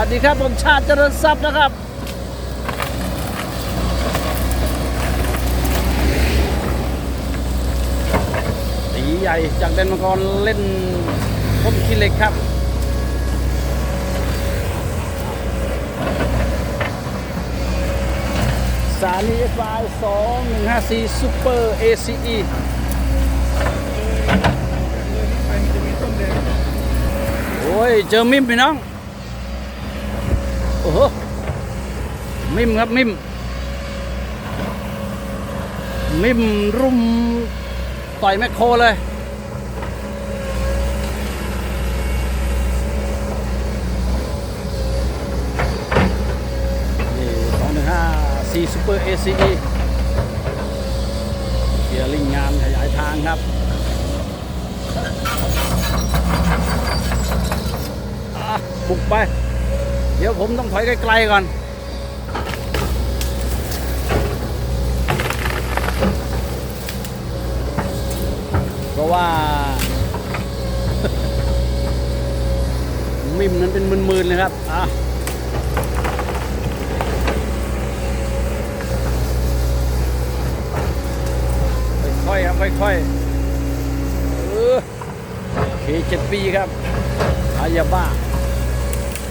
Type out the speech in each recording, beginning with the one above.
วัสดีครับ ผมชาติเจริญทรัพย์นะครับ ตีใหญ่จากแดนมังกรเล่นพ้นขี้เหล็กครับสาลีเอฟไอสองหนึ่งห้าสี่ซูเปอร์เอซีอีโอ้ย เจอมิมพี่น้อง อ้โหมิมครับมิมมิมรุมต่อยแมคโครเลยนี่สองหนึ่งห้าสี่ซูเปอร์เอซีเกียร์ลิงงานขยายทางครับบุกไป เดี๋ยวผมต้องถอยไกลๆก่อน เพราะว่า มิมนั้นเป็นหมื่นๆเลยครับ อะค่อยๆครับค่อยๆเออเคเจ็ดปีครับอายาบ้า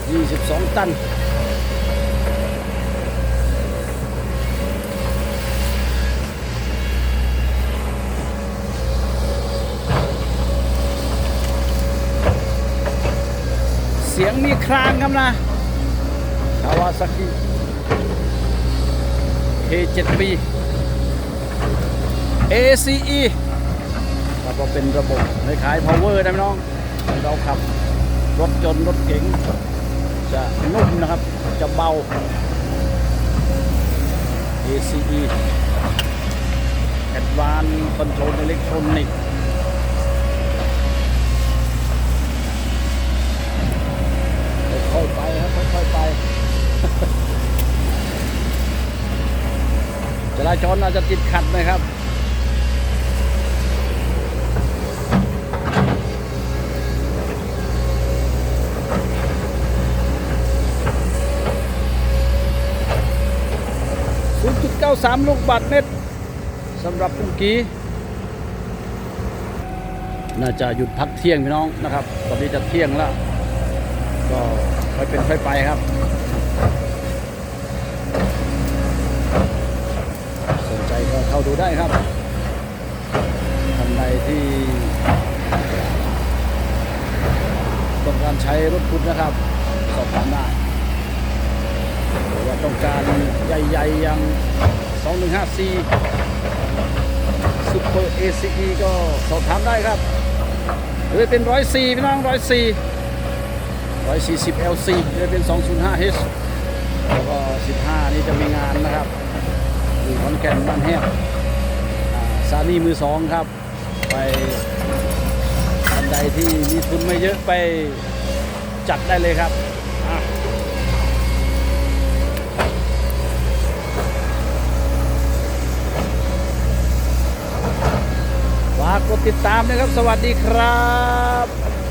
22 ตันเสียงมีครางครับนะคาวาซากิ K7B ACE ครับก็เป็นระบบในขาย power นะพี่น้อง เราขับ รถยนรถเก๋ง จะนุ่มนะครับ จะเบา ACE Advanced Control Electronic ค่อยๆไปครับค่อยๆไปจราจรอาจจะติดขัดนะครับ 93 ลูกบาทเมตรสำหรับเมื่อกี้น่าจะหยุดพักเที่ยงพี่น้องนะครับ ตอนนี้จะเที่ยงแล้ว ก็ค่อยเป็นค่อยไปครับสนใจก็เข้าดูได้ครับท่านใดที่ต้องการใช้รถคุณนะครับ สอบถามได้ หรือว่าต้องการใหญ่ๆอย่าง 2154 Super ACE ก็สอบถามได้ครับ หรือเป็น 104พี่น้อง 104 140 LC หรือเป็น 205H แล้วก็ 15 นี่จะมีงานนะครับอยู่ขอนแก่นบ้านแห้งอ่าซานี่มือสองครับ ไปท่านใดที่มีทุนไม่เยอะไปจัดได้เลยครับ กดติดตามนะครับ สวัสดีครับ